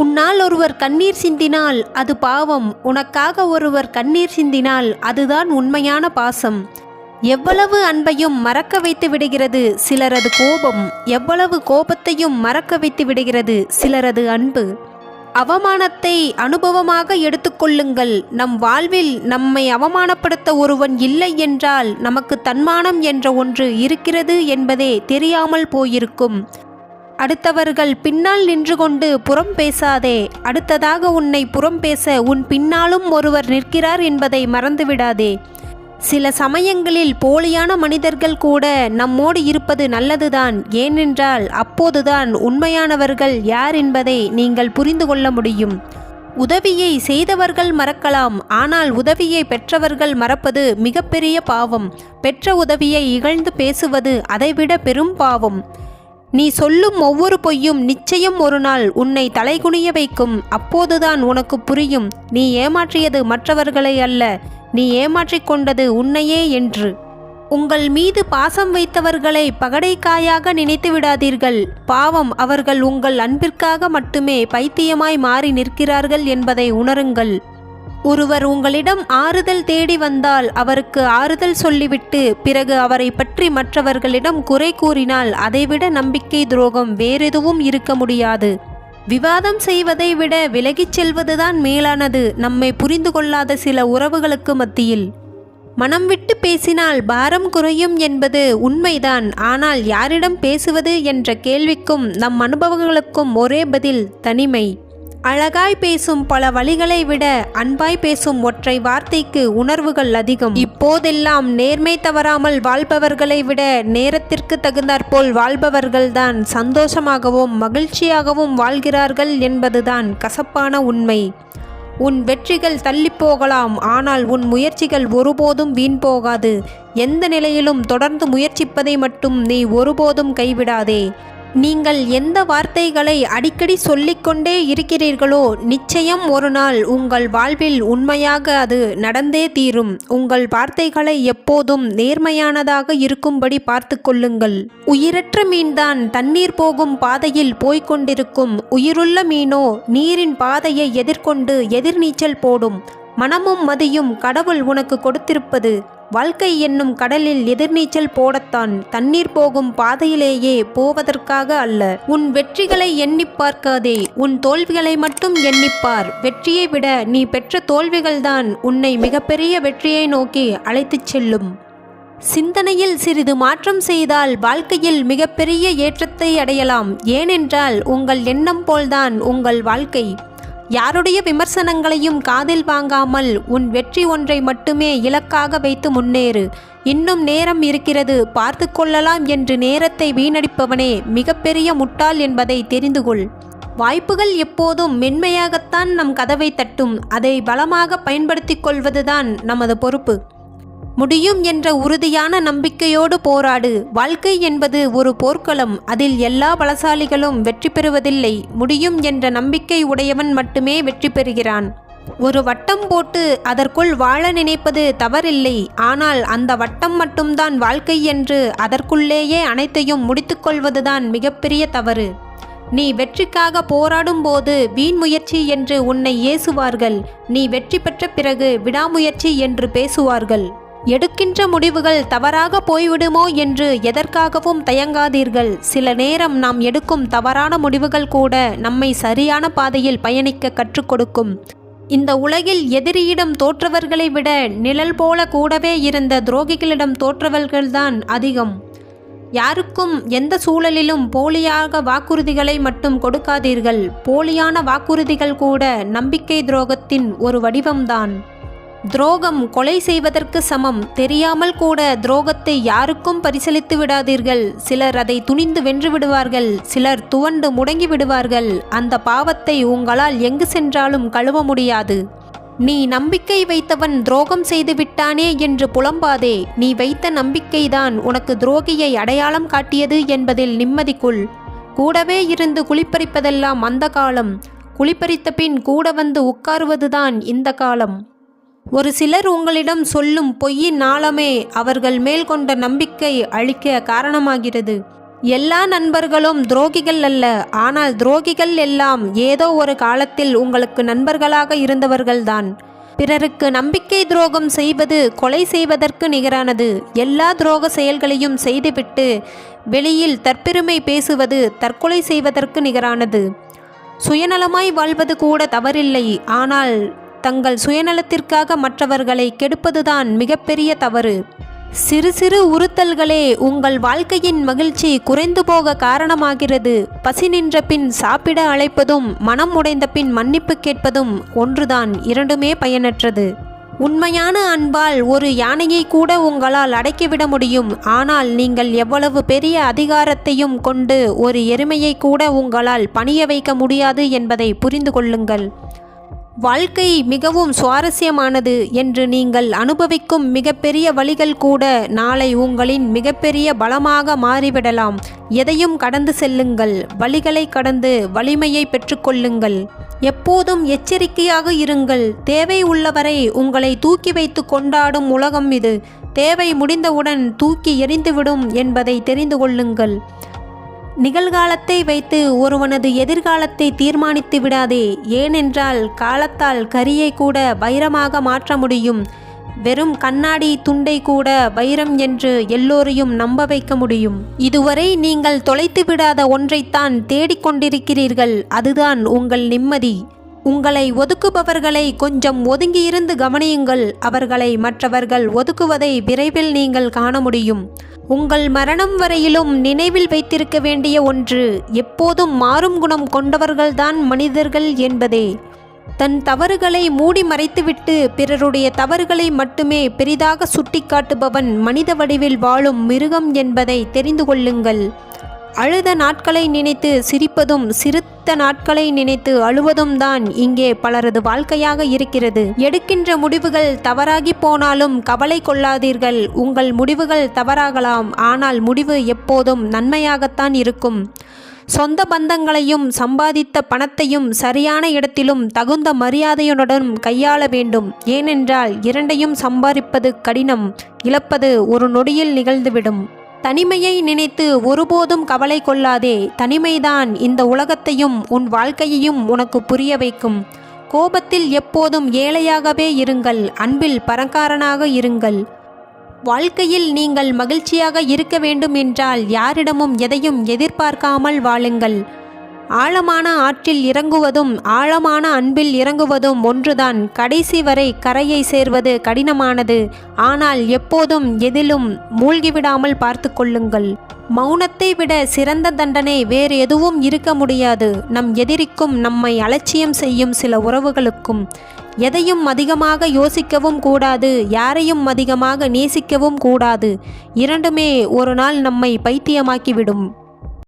உன்னால் ஒருவர் கண்ணீர் சிந்தினால் அது பாவம். உனக்காக ஒருவர் கண்ணீர் சிந்தினால் அதுதான் உண்மையான பாசம். எவ்வளவு அன்பையும் மறக்க வைத்து விடுகிறது சிலரது கோபம். எவ்வளவு கோபத்தையும் மறக்க வைத்து விடுகிறது சிலரது அன்பு. அவமானத்தை அனுபவமாக எடுத்துக்கொள்ளுங்கள். நம் வாழ்வில் நம்மை அவமானப்படுத்த ஒருவன் இல்லை என்றால் நமக்கு தன்மானம் என்ற ஒன்று இருக்கிறது என்பதே தெரியாமல் போயிருக்கும். அடுத்தவர்கள் பின்னால் நின்று கொண்டு புறம் பேசாதே. அடுத்ததாக உன்னை புறம் பேச உன் பின்னாலும் ஒருவர் நிற்கிறார் என்பதை மறந்துவிடாதே. சில சமயங்களில் போலியான மனிதர்கள் கூட நம்மோடு இருப்பது நல்லதுதான். ஏனென்றால் அப்போதுதான் உண்மையானவர்கள் யார் என்பதை நீங்கள் புரிந்து கொள்ள முடியும். உதவியை செய்தவர்கள் மறக்கலாம். ஆனால் உதவியை பெற்றவர்கள் மறப்பது மிகப்பெரிய பாவம். பெற்ற உதவியை இகழ்ந்து பேசுவது அதைவிட பெரும் பாவம். நீ சொல்லும் ஒவ்வொரு பொய்யும் நிச்சயம் ஒரு நாள் உன்னை தலைகுனிய வைக்கும். அப்போதுதான் உனக்கு புரியும். நீ ஏமாற்றியது மற்றவர்களை அல்ல. நீ ஏமாற்றிக் கொண்டது உன்னையே என்று. உங்கள் மீது பாசம் வைத்தவர்களை பகடைக்காயாக நினைத்து விடாதீர்கள். பாவம் அவர்கள் உங்கள் அன்பிற்காக மட்டுமே பைத்தியமாய் மாறி நிற்கிறார்கள் என்பதை உணருங்கள். ஒருவர் உங்களிடம் ஆறுதல் தேடி வந்தால் அவருக்கு ஆறுதல் சொல்லிவிட்டு பிறகு அவரை பற்றி மற்றவர்களிடம் குறை கூறினால் அதைவிட நம்பிக்கை துரோகம் வேறெதுவும் இருக்க முடியாது. விவாதம் செய்வதை விட விலகிச் செல்வதுதான் மேலானது நம்மை புரிந்து கொள்ளாத சில உறவுகளுக்கு மத்தியில். மனம் விட்டு பேசினால் பாரம் குறையும் என்பது உண்மைதான் ஆனால் யாரிடம் பேசுவது என்ற கேள்விக்கும் நம் அனுபவங்களுக்கும் ஒரே பதில் தனிமை. அழகாய் பேசும் பல வழிகளை விட அன்பாய் பேசும் ஒற்றை வார்த்தைக்கு உணர்வுகள் அதிகம். இப்போதெல்லாம் நேர்மை தவறாமல் வாழ்பவர்களை விட நேரத்திற்கு தகுந்தாற்போல் வாழ்பவர்கள்தான் சந்தோஷமாகவும் மகிழ்ச்சியாகவும் வாழ்கிறார்கள் என்பதுதான் கசப்பான உண்மை. உன் வெற்றிகள் தள்ளி போகலாம் ஆனால் உன் முயற்சிகள் ஒருபோதும் வீண் போகாது. எந்த நிலையிலும் தொடர்ந்து முயற்சிப்பதை மட்டும் நீ ஒருபோதும் கைவிடாதே. நீங்கள் எந்த வார்த்தைகளை அடிக்கடி சொல்லிக்கொண்டே இருக்கிறீர்களோ நிச்சயம் ஒரு நாள் உங்கள் வாழ்வில் உண்மையாக அது நடந்தே தீரும். உங்கள் வார்த்தைகளை எப்போதும் நேர்மையானதாக இருக்கும்படி பார்த்து கொள்ளுங்கள். உயிரற்ற மீன்தான் தண்ணீர் போகும் பாதையில் போய்கொண்டிருக்கும் உயிருள்ள மீனோ நீரின் பாதையை எதிர்கொண்டு எதிர்நீச்சல் போடும். மனமும் மதியும் கடவுள் உனக்கு கொடுத்திருப்பது. வாழ்க்கை என்னும் கடலில் எதிர்நீச்சல் போடத்தான் தண்ணீர் போகும் பாதையிலேயே போவதற்காக அல்ல. உன் வெற்றிகளை எண்ணிப் பார்க்காதே உன் தோல்விகளை மட்டும் எண்ணிப்பார் வெற்றியை விட நீ பெற்ற தோல்விகள்தான் உன்னை மிகப்பெரிய வெற்றியை நோக்கி அழைத்துச் செல்லும். சிந்தனையில் சிறிது மாற்றம் செய்தால் வாழ்க்கையில் மிகப்பெரிய ஏற்றத்தை அடையலாம். ஏனென்றால் உங்கள் எண்ணம் போல்தான் உங்கள் வாழ்க்கை. யாருடைய விமர்சனங்களையும் காதில் வாங்காமல் உன் வெற்றி ஒன்றை மட்டுமே இலக்காக வைத்து முன்னேறு. இன்னும் நேரம் இருக்கிறது. பார்த்து கொள்ளலாம் என்று நேரத்தை வீணடிப்பவனே மிகப்பெரிய முட்டாள் என்பதை தெரிந்து கொள். வாய்ப்புகள் எப்போதும் மென்மையாகத்தான் நம் கதவை தட்டும். அதை பலமாக பயன்படுத்திக் கொள்வதுதான் நமது பொறுப்பு. முடியும் என்ற உறுதியான நம்பிக்கையோடு போராடு. வாழ்க்கை என்பது ஒரு போர்க்களம். அதில் எல்லா பலசாலிகளும் வெற்றி பெறுவதில்லை. முடியும் என்ற நம்பிக்கை உடையவன் மட்டுமே வெற்றி பெறுகிறான். ஒரு வட்டம் போட்டு அதற்குள் வாழ நினைப்பது தவறில்லை. ஆனால் அந்த வட்டம் மட்டும்தான் வாழ்க்கை என்று அதற்குள்ளேயே அனைத்தையும் முடித்துக்கொள்வதுதான் மிகப்பெரிய தவறு. நீ வெற்றிக்காக போராடும்போது வீண் முயற்சி என்று உன்னை ஏசுவார்கள். நீ வெற்றி பெற்ற பிறகு விடாமுயற்சி என்று பேசுவார்கள். எடுக்கின்ற முடிவுகள் தவறாக போய்விடுமோ என்று எதற்காகவும் தயங்காதீர்கள். சில நேரம் நாம் எடுக்கும் தவறான முடிவுகள் கூட நம்மை சரியான பாதையில் பயணிக்க கற்றுக் கொடுக்கும். இந்த உலகில் எதிரியிடம் தோற்றவர்களை விட நிழல் போல கூடவே இருந்த துரோகிகளிடம் தோற்றவர்கள்தான் அதிகம். யாருக்கும் எந்த சூழலிலும் போலியாக வாக்குறுதிகளை மட்டும் கொடுக்காதீர்கள். போலியான வாக்குறுதிகள் கூட நம்பிக்கை துரோகத்தின் ஒரு வடிவம்தான். துரோகம் கொலை செய்வதற்கு சமம். தெரியாமல் கூட துரோகத்தை யாருக்கும் பரிசளித்து விடாதீர்கள். சிலர் அதை துணிந்து வென்று விடுவார்கள். சிலர் துவண்டு முடங்கி விடுவார்கள். அந்த பாவத்தை உங்களால் எங்கு சென்றாலும் கழுவ முடியாது. நீ நம்பிக்கை வைத்தவன் துரோகம் செய்து விட்டானே என்று புலம்பாதே. நீ வைத்த நம்பிக்கைதான் உனக்கு துரோகியை அடையாளம் காட்டியது என்பதில் நிம்மதிக்குள் கூடவே இருந்து குளிப்பறிப்பதெல்லாம் அந்த காலம். குளிப்பறித்த பின் கூட வந்து உட்காருவதுதான் இந்த காலம். ஒரு சிலர் உங்களிடம் சொல்லும் பொய்யின் ஆழமே அவர்கள் மேல் கொண்ட நம்பிக்கை அழிக்க காரணமாகிறது. எல்லா நண்பர்களும் துரோகிகள் அல்ல. ஆனால் துரோகிகள் எல்லாம் ஏதோ ஒரு காலத்தில் உங்களுக்கு நண்பர்களாக இருந்தவர்கள்தான். பிறருக்கு நம்பிக்கை துரோகம் செய்வது கொலை செய்வதற்கு நிகரானது. எல்லா துரோக செயல்களையும் செய்துவிட்டு வெளியில் தற்பெருமை பேசுவது தற்கொலை செய்வதற்கு நிகரானது. சுயநலமாய் வாழ்வது கூட தவறில்லை. ஆனால் தங்கள் சுயநலத்திற்காக மற்றவர்களை கெடுப்பதுதான் மிகப்பெரிய தவறு. சிறு சிறு உறுத்தல்களே உங்கள் வாழ்க்கையின் மகிழ்ச்சி குறைந்து போக காரணமாகிறது. பசி நின்ற பின் சாப்பிட அழைப்பதும் மனம் உடைந்த பின் மன்னிப்பு கேட்பதும் ஒன்றுதான் இரண்டுமே பயனற்றது. உண்மையான அன்பால் ஒரு யானையை கூட உங்களால் அடக்கிவிட முடியும். ஆனால் நீங்கள் எவ்வளவு பெரிய அதிகாரத்தையும் கொண்டு ஒரு எருமையை கூட உங்களால் பணிய வைக்க முடியாது என்பதை புரிந்து கொள்ளுங்கள். வாழ்க்கை மிகவும் சுவாரஸ்யமானது என்று நீங்கள் அனுபவிக்கும் மிகப்பெரிய வழிகள் கூட நாளை உங்களின் மிகப்பெரிய பலமாக மாறிவிடலாம். எதையும் கடந்து செல்லுங்கள். வழிகளை கடந்து வலிமையை பெற்றுக்கொள்ளுங்கள். எப்போதும் எச்சரிக்கையாக இருங்கள். தேவை உள்ளவரை உங்களை தூக்கி வைத்து கொண்டாடும் உலகம் இது. தேவை முடிந்தவுடன் தூக்கி எறிந்துவிடும் என்பதை தெரிந்து கொள்ளுங்கள். நிகழ்காலத்தை வைத்து ஒருவனது எதிர்காலத்தை தீர்மானித்து விடாதே. ஏனென்றால் காலத்தால் கரியை கூட வைரமாக மாற்ற முடியும். வெறும் கண்ணாடி துண்டை கூட வைரம் என்று எல்லோரையும் நம்ப வைக்க முடியும். இதுவரை நீங்கள் தொலைத்து விடாத ஒன்றைத்தான் தேடிக்கொண்டிருக்கிறீர்கள் அதுதான் உங்கள் நிம்மதி. உங்களை ஒதுக்குபவர்களை கொஞ்சம் ஒதுங்கியிருந்து கவனியுங்கள். அவர்களை மற்றவர்கள் ஒதுக்குவதை விரைவில் நீங்கள் காண முடியும். உங்கள் மரணம் வரையிலும் நினைவில் வைத்திருக்க வேண்டிய ஒன்று எப்போதும் மாறும் குணம் கொண்டவர்கள்தான் மனிதர்கள் என்பதே. தன் தவறுகளை மூடி மறைத்துவிட்டு பிறருடைய தவறுகளை மட்டுமே பெரிதாக சுட்டிக்காட்டுபவன் மனித வடிவில் வாழும் மிருகம் என்பதை தெரிந்து கொள்ளுங்கள். அழுத நாட்களை நினைத்து சிரிப்பதும் சிரித்த நாட்களை நினைத்து அழுவதும் தான் இங்கே பலரது வாழ்க்கையாக இருக்கிறது. எடுக்கின்ற முடிவுகள் தவறாகி போனாலும் கவலை கொள்ளாதீர்கள். உங்கள் முடிவுகள் தவறாகலாம். ஆனால் முடிவு எப்போதும் நன்மையாகத்தான் இருக்கும். சொந்த பந்தங்களையும் சம்பாதித்த பணத்தையும் சரியான இடத்திலும் தகுந்த மரியாதையுடன் கையாள வேண்டும். ஏனென்றால் இரண்டையும் சம்பாதிப்பது கடினம். இழப்பது ஒரு நொடியில் நிகழ்ந்துவிடும். தனிமையை நினைத்து ஒருபோதும் கவலை கொள்ளாதே. தனிமைதான் இந்த உலகத்தையும் உன் வாழ்க்கையையும் உனக்கு புரிய வைக்கும். கோபத்தில் எப்போதும் ஏழையாகவே இருங்கள். அன்பில் பணக்காரனாக இருங்கள். வாழ்க்கையில் நீங்கள் மகிழ்ச்சியாக இருக்க வேண்டும் என்றால் யாரிடமும் எதையும் எதிர்பார்க்காமல் வாழுங்கள். ஆழமான ஆற்றில் இறங்குவதும் ஆழமான அன்பில் இறங்குவதும் ஒன்றுதான். கடைசி வரை கரையை சேர்வது கடினமானது. ஆனால் எப்போதும் எதிலும் மூழ்கிவிடாமல் பார்த்து கொள்ளுங்கள். மௌனத்தை விட சிறந்த தண்டனை வேறு எதுவும் இருக்க முடியாது. நம் எதிரிக்கும் நம்மை அலட்சியம் செய்யும் சில உறவுகளுக்கும். எதையும் அதிகமாக யோசிக்கவும் கூடாது யாரையும் அதிகமாக நேசிக்கவும் கூடாது. இரண்டுமே ஒரு நாள் நம்மை பைத்தியமாக்கிவிடும்.